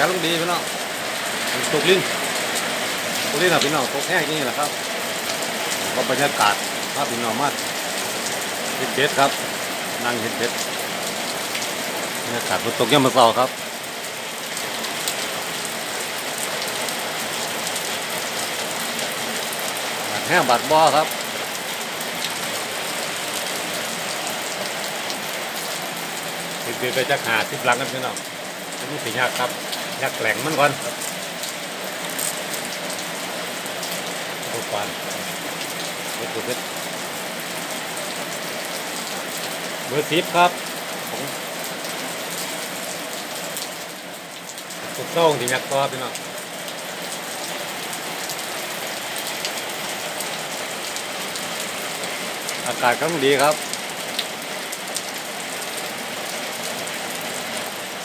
ครับบรรยากก็ต้องดีพี่น้องตกลิ้นตกลิ้นอะพี่น้องตกแห้งนี่แหละครับ ก็บรรยากาศภาพพี่น้องมากเห็ดเบ็ดครับนั่งเห็ดเบ็ดบรรยากาศฝนตกยังมาเศร้าครับแห้งบาดบ่อครับติดไปจากหาทิพหลังกันพี่น้องนนี้สิยากครับ ยากแกล่งมันก่อนทุกวันเบ็ดตัวเบ็ดเบอร์สิบครับของตุกเต้าที่ยักต่อพี่น้องอากาศก็ดีครับ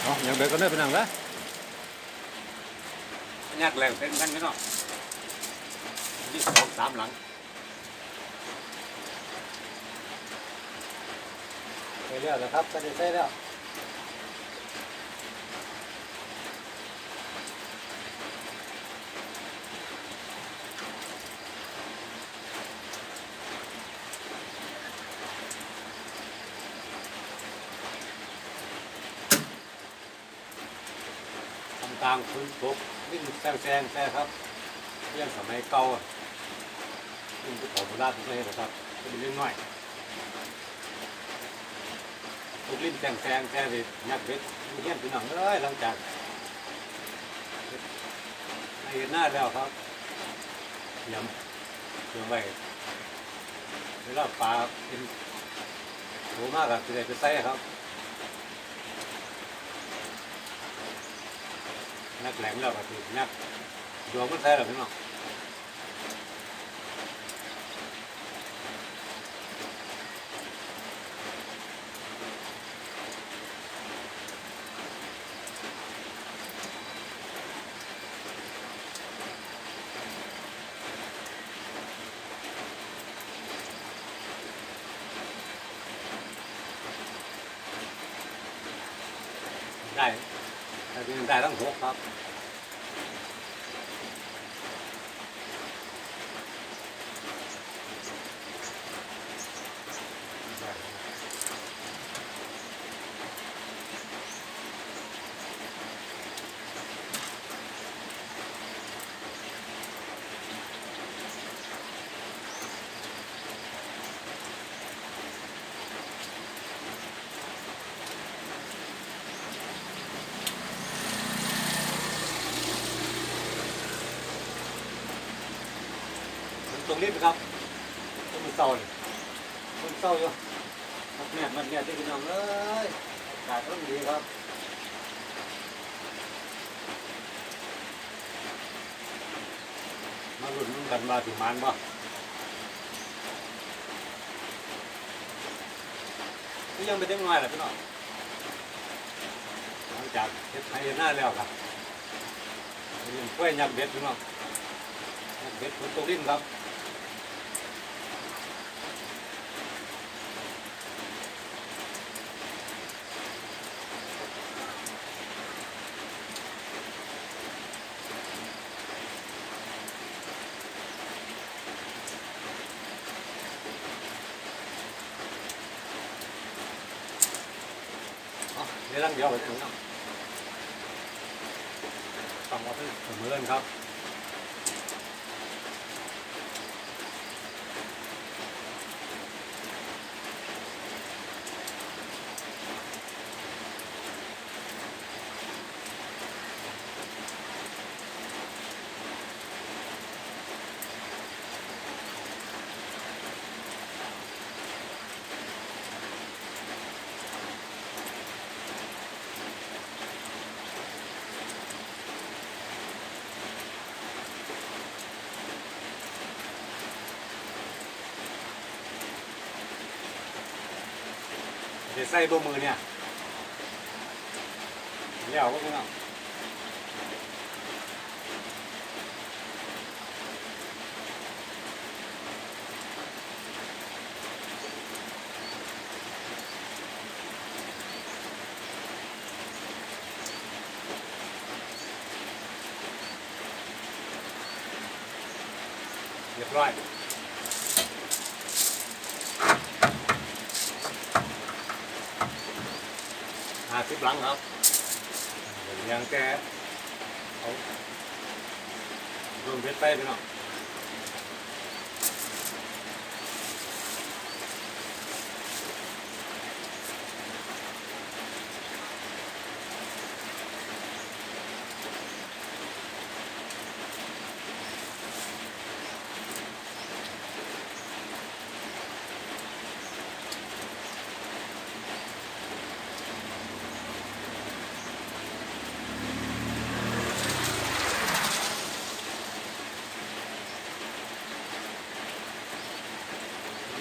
เอาอย่างเด็กก็ได้อเป็นหนังละ ยากแรงเป็นกันพี่น้องยี่สองสามหลังไปเรื่อยแล้วครับก็ได้ใช้แล้วทำกลางคุณตก วิ่งแซงแซงแซงครับเรื่องสมัยเก่าอะวิ่งไปเขาโบราณทุกประเทศนะครับเป็นเรื่องน้อยทุกลิ้นแซงแซงแซงไปยักเบ็ดเฮี้ยนพี่น้องเอ้ยหลังจากในเห็นหน้าแล้วครับยำเครื่องไว้เวลาปลาเป็นโหมากอะจะได้ไปใส่ครับ นักแหลมแล้วก็คือนักดวงมันใช่หรอพี่น้องได้แต่เป็น ได้ทั้งหกครับ มันตรงนี้ครับต้นมันเศร้าเลยต้นเศร้าอยู่มันแม่มันแม่ที่พี่น้องเอ้ยอากาศต้องดีครับมาหลุ้นนำกันมาถึงมันบ่ก็ยังไม่ได้ง่ายเลยพี่น้องหลังจากเฮ็ดไทยหน้าแล้วครับยังช่วยยักเบ็ดพี่น้องยักเบ็ดฝนตกดิ้นครับ เอาเดี๋ยวรังเดียวไปถึงเนาะต้อเอาไปเสมอเลยครับ เดี๋ยวใส่ตัวมือเนี่ยเดี๋ยวก็ไม่ต้องเรียบร้อย แกเอารวมเพชรไปพี่น้อง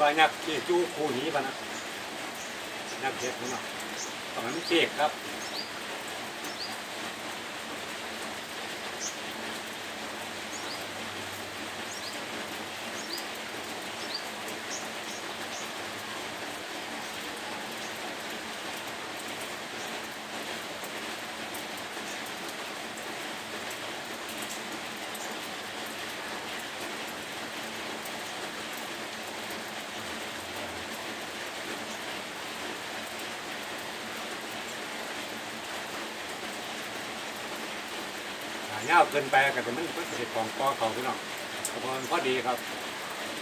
ว่ายักษ์ที่จู้คู่นี้ปะนะยักเด็ดมั้งเนาะตอนนั้นเจ๊กครับาเงาวเกินไปก็จะมันมันเห็ดของกอเขาพี่น้องพอมันพอดีครับ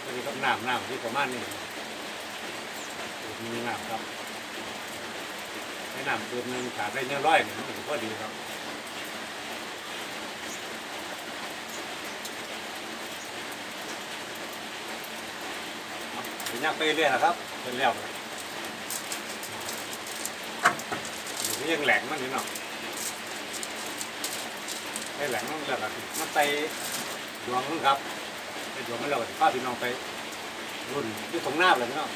พอดีกับน้ำน้ำที่ประมาณนี้มีน้ำครับให้น้ำตัวหนึ่งขาดได้เนื้อร้อยเนี่ยมันก็พอดีครับเป็นย่างไปเรื่อยนะครับเป็นแล้วนี่ยังแหลงมันนี่เนาะ ไปแหลงนั่นแหละครับมันไปดวงนั่นครับไปดวงนั่นเราป้าพี่น้องไปรุ่นที่ตรงหน้าเลยพี่น้อง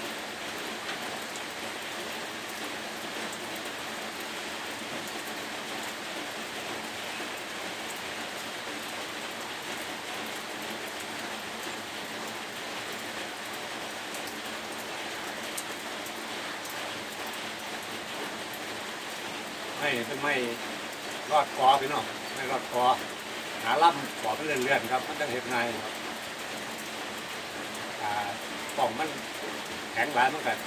ไม่เป็นไม่รอดคอพี่น้อง ไม่รอดคอหาล่ำปอกมันเลื่อนๆครับ มันต้องเห็ดไงครับอ่าป่องมันแข็งหลายมันกัน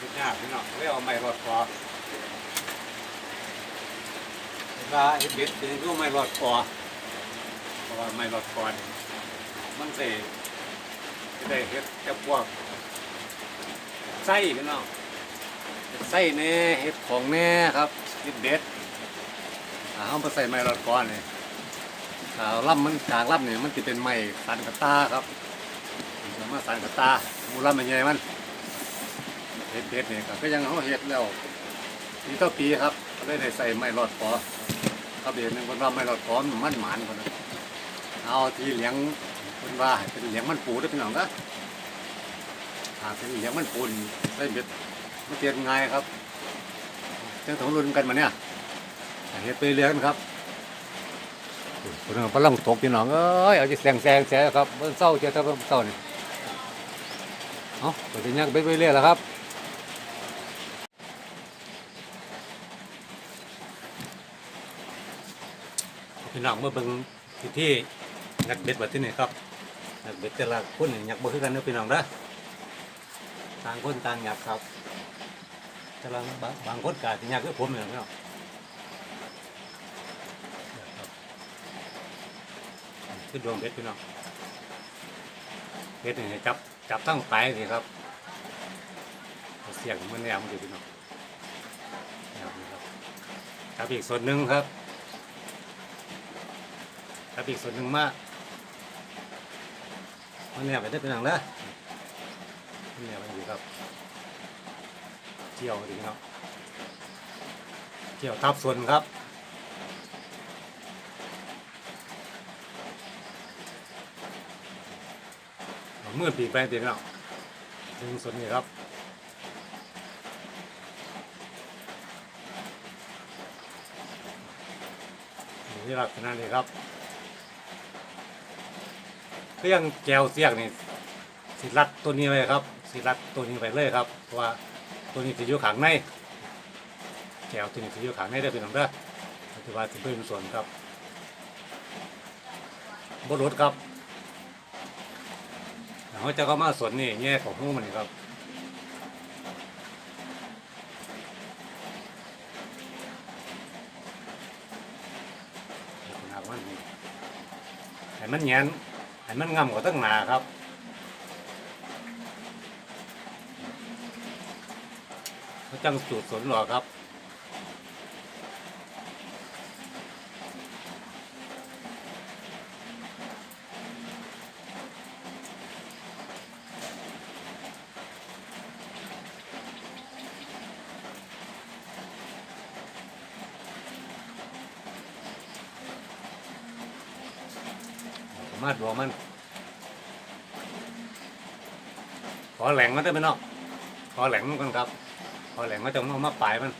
ทุกยากพี่น้องไม่เอาไม่รอดคอเวลาเห็ดเบ็ดเป็นก็ไม่รอดคอเพราะว่าไม่รอดคอมันเสจะได้เห็ดกับพวกไส้พี่น้องไส้แน่เห็ดของแน่ครับเห็ดเบ็ด เอาไปใส่ไม่รอดคอนนี่ขาล่ำมันกลางล่ำเนี่ยมันจะเป็นไม้สันกระตาครับมาสันกระตามูล่ำมันใหญ่มันเห็ดเด็ดเนี่ยครับก็ยังเขาเห็ดแล้วปีต่อปีครับก็ได้ได้ใส่ไม้รอดคอเขาเบียนหนึ่งคนว่าไม้รอดคอมันมันหมานคนนั้นเอาทีเลี้ยงคนว่าเป็นเลี้ยงมันปูได้เป็นหนองก็หาเป็นเลี้ยงมันปูนใส่เบ็ดมันเตียนง่ายครับเจังถงรุ่นกันมาเนี่ย เห็ดไปเลี้ยงครับคนนึงพลังตกพี่น้องเอ้ยเอาจะแซงแซงแซงครับเบิ่งเศร้าเจ้าเบิ่งเศร้านี่เอาไปเป็นยังไปไปเรื่อยแล้วครับพี่น้องเมื่อเบิ่งที่ที่นักเบ็ดบัดที่นี่ครับนักเบ็ดแต่ละคนนี่อยากบ่คือกันเด้อพี่น้องเด้อต่างคนต่างอยากครับแต่ละบางบางคนก็อาจสิอยากคือผมนี่แหละพี่น้อง ขึ้นดวงเบ็ดพี่น้องเบ็ดนี่ให้จับจับตั้งปลายสิครับเสียงมันแนวมันอยู่พี่น้องแนวนี้ครับจับอีกส่วนหนึ่งครับจับอีกส่วนหนึ่งมากมันแนวไปได้พี่น้องนะมันแนวไปอยู่ครับเที่ยวดีพี่น้องเที่ยวทับส่วนครับ เมื่อปีกไปตีแล้วดึงส่วนนี้ครับนี่ลักษณะนี้ครับเครื่องแกวเสียกนี่สิรัดตัวนี้ไว้ครับสิรัดตัวนี้ไปเลยครับเพราะว่าตัวนี้จะอยู่ข้างในแกวตัวนี้จะอยู่ข้างในได้เป็นของเด้อถือว่าจะเป็นส่วนครับบรถครับ เขาจะก็มาสวนนี่แง่ของหูมันครับขนาดมันนี่ให้มันแหงนให้มันงำกว่าตั้งหนาครับเขาจังสูตรสนหรอครับ มาดวงมัน ข อแหลงมันได้ไหมเนาะขอแหลงมันก่อนครับขอแหลงมันจะเอามาปลายมัน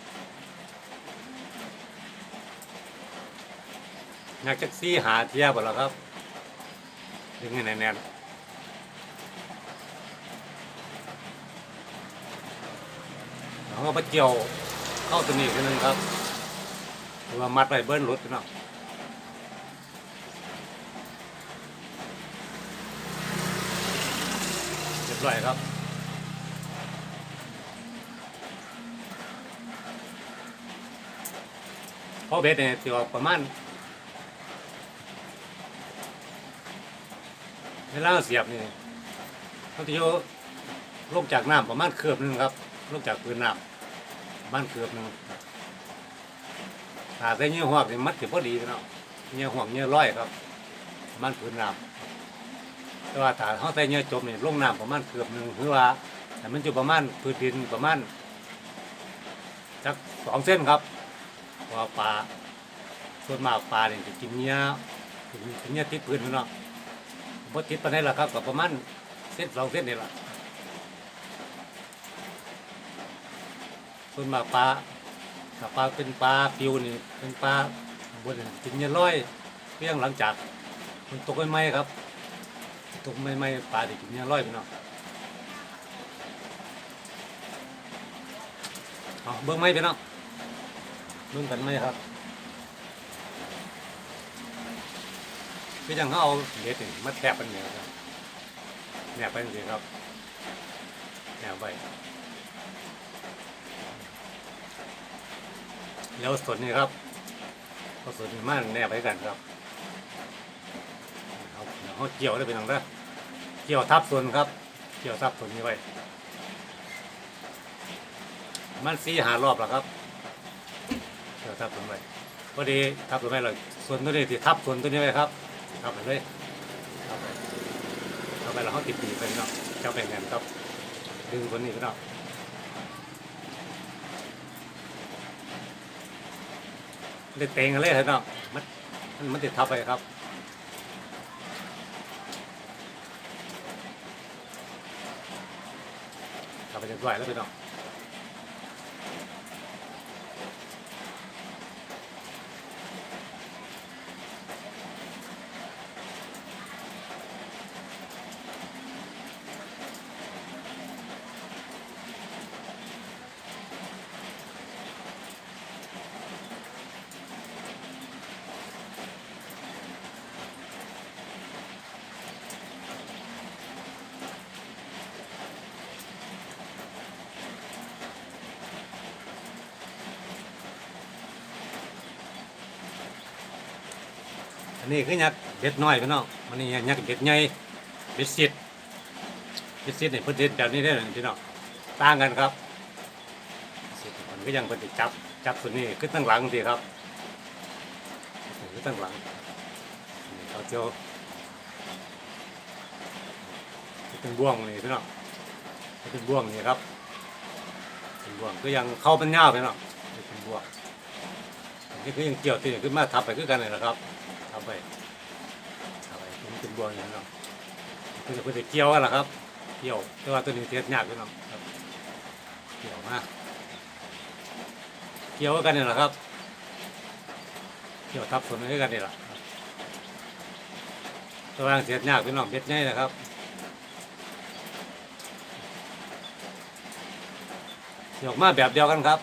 อยากจะซี่หาเทียบหมดแล้วครับดึงให้แน่นเอามาเกี่ยวเข้าตัวนี้กันนึงครับหรือว่ามัดไว้เบิ้ลรถเนาะเรียบร้อยครับ เพ ราะเบสเนี่ยตัวประมาณเวลาเสียบนี่เขาจะโยลงจากน้ำประมาณเคือบหนึงครับลงจากพื้นน้ำประมาณเคือบหนึงถ้าใส่เนื้อหวกนี่มัดถือพอดีเนาะเนื้อหวกเนื้อร้อยครับประมาณพื้นน้ำแต่ว่าถ้าเขาใส่เนื้อจมนี่ลงน้ำประมาณเกือบหนึ่งหรือว่าแต่มันอยู่ประมาณพื้นดินประมาณจักสองเส้นครับ ราะว่าปลาส่วนมากปลาเนี่ยจะกินเนื้อกินเนื้อติดพื้นมันเนาะพอติดไปได้ละครับก็ประมาณเส้นสองเส้นนี่แหละส่วนมากปลาถ้าปลาเป็นปลาปิวนี่เป็นปลาบนกินเนื้อร้อยเพียงหลังจากมันตกใหม่ๆครับตกไม่ไม่ปลาดิกินเนี่ยร้อยไปเนาะเอาเบิ้งไม่ไปเนาะ เบิ้งกันไหมครับคือจังเขาเอาเด็ดนี่มาแทบกันเนี่ยครับแนบไปจริงครับแนบไปแล้วสดนี่ครับก็สดนี่มันแนบไปกันครับเขาเกี่ยวได้เป็นอย่างไรเกี่ยวทับส่วนครับ เกี่ยวทับส่วนนี้ไว้มันสีหารอบแล้วครับ ทับส่วนไว้พอดีทับส่วนไว้เลยส่วนตัวนี้ที่ทับส่วนตัวนี้ไว้ครับทับไปเลยทับไปทับไปแล้วเขาติดปีไปเนาะเจ้าแบ่งแหนครับ ดึงคนนี้ไปเนาะได้เต็งกันเลยเนาะมันมันมันติดทับไปครับทำไปเรียบร้อยแล้วพี่น้อง อันนี้คือยักษ์เบ็ดน้อยพี่น้องมันนี่ยักษ์เบ็ดใหญ่เบ็ดซิดเบ็ดซิดเนี่ยเพิ่นเด็ดแบบนี้ได้อพี่น้องต่างกันครับมันก็ยังเพิ่นจับจับส่วนนี้ขึ้นตั้งหลังสิครับขึ้นตั้งหลังนี่เขาเจียวเป็นบ่วงนี่พี่น้องเป็นบ่วงนี่ครับเป็นบ่วงก็ยังเข้าเป็นเงาพี่น้องเป็นบ่วงอันนี่คือยังเกี่ยวติดขึ้นมาทับไปคือกันเลยนะครับ ไปทับไปมันเป็นบ่วงอย่างนี้เนาะเพื่อเพื่อเกี่ยวกันล่ะครับ เกี่ยว แต่ว่าตัวนี้เทียบยากพี่น้องครับเกี่ยวมาเกี่ยวกันนี่แหละครับ เกี่ยวทับส่วนนี้กันนี่แหละตัวอย่างเสียดยากพี่น้องเบ็ดง่ายนะครับออกมาแบบเดียวกันครับ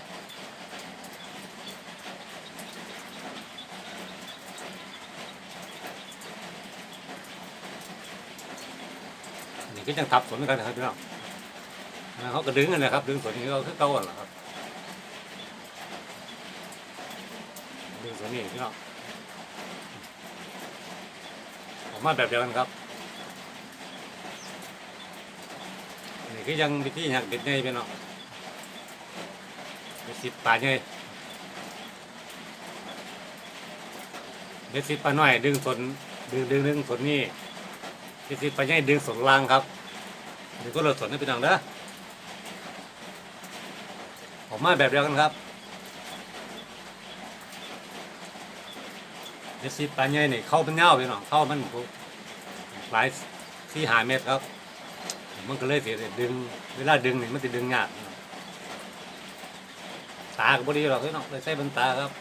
ก็ยังทับสนกันนะครับพี่น้องเขาก็ดึงกันนะครับ ดึงสนนี้ก็คือเก่ากันแหละครับ ดึงสนนี้พี่น้องออกมาแบบเดียวกันครับนี่คือยังวิธีอยากเด็ดใหญ่พี่น้องเด็ดสิบปลาใหญ่เด็ดสิบปลาน้อย ดึงสนดึงดึงดึงสนนี้เด็ดสิบปลาใหญ่ดึงสนล่างครับ ดึงก็เลยสนให้พี่น้องเด้ออกมาแบบเดียวกันครับเด็ดสิบปลาใหญ่นี่เข้าเป็นเงาพี่น้องเข้ามันหลายสี่หาเมตรครับ มันก็เลยเสียดึง เวลาดึงนี่มันจะดึงยากตาก็บ่ดีหรอกพี่น้องเลยใส่บันตาครับ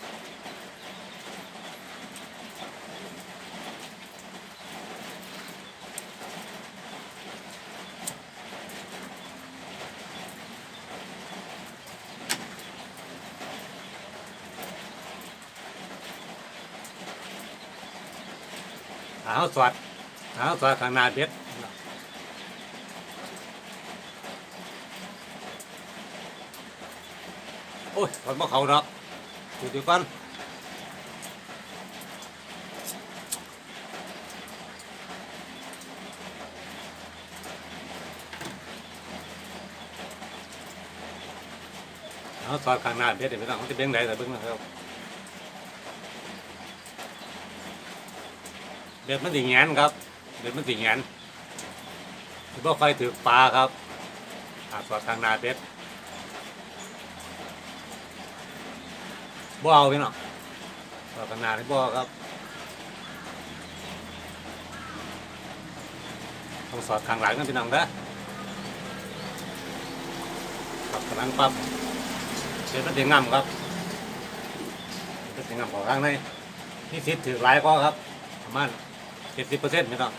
เขาสอดหาเขาสอดข้างหน้าเบ็ดโอ้ยคนบ่เขาดอกดูดีก่อนเอาสอดข้างหน้าเบ็ดเดี๋ยวไปต้องมันจะเบ่งได้แต่เบิ่งนะครับ เบ็ดมันติแงนครับเบ็ดมันติแงนที่บ่ค่อยถือปลาครับหาสอดข้างนาเบ็ดบ่เอาพี่น้องต่อขนาที่บ่ครับต้องสอดข้างหลังนะพี่น้องเด้อครับกำลังปรับเช็ดมันถึงง่ำครับเช็ดถึงง่ำของข้างในนี่สิถือหลายก็ครับประมาณ จ็ดสิบเปอร์เซ็นต์พี่น้อง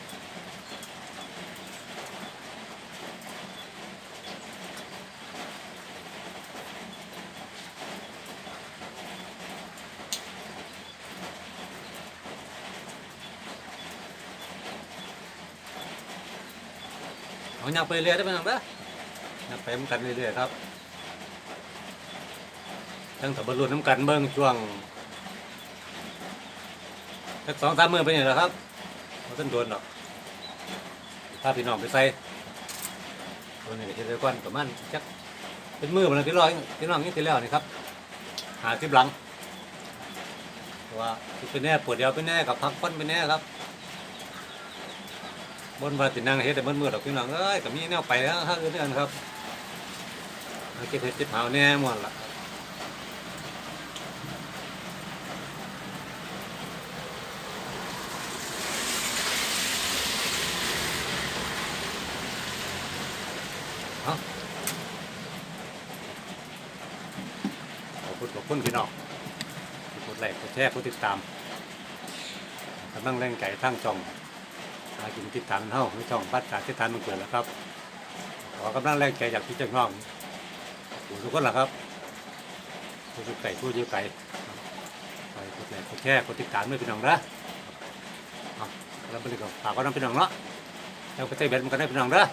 เอาอยากไปเรื่อยได้อพี่น้องเด้อยากไปมือนกันเรื่อยๆครับตั้งแต่บรรลุน้ำกันเบิ่งช่วงสักสองสามมือไปนี่แหละครับ มันต้นโดนหรอกถ้าพี่น้องไปใส่ตัวนี้ก็จะได้ก้อนประมาณจักเป็นมือมันพี่น้องพี่น้องนี่ทีแล้วนี่ครับ หาทิบหลังว่าเป็นแน่ปวดเดียวเป็นแน่กับพักฟันเป็นแน่ครับบนวาตินังเฮ็ดแต่มือดอกพี่น้องเอ้ยก็มีแนวไปแล้วฮะเอื่อนครับเก็บเห็ดเก็บเผาแน่หมดละ เอาขอบคุณขอบคุณพี่น้องที่กดไลค์กดแชร์กดติดตามกำลังแรงใจทั้งช่องหากินทิศทางเฮาในช่องบัดการทิศทางมันเกิดแล้วครับ ขอกำลังแรงใจจากพี่เจ้าน้องทุกคนล่ะครับผู้สุดไก่ผู้ยื้อไก่ไปกดไลค์กดแชร์กดติดตามด้วยพี่น้องนะเอาแล้วไปเลยก็ฝากก็น้องพี่น้องเนาะแล้วก็ใจเบ็ดมันก็ได้พี่น้องนะ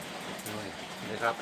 นี่เลยครับ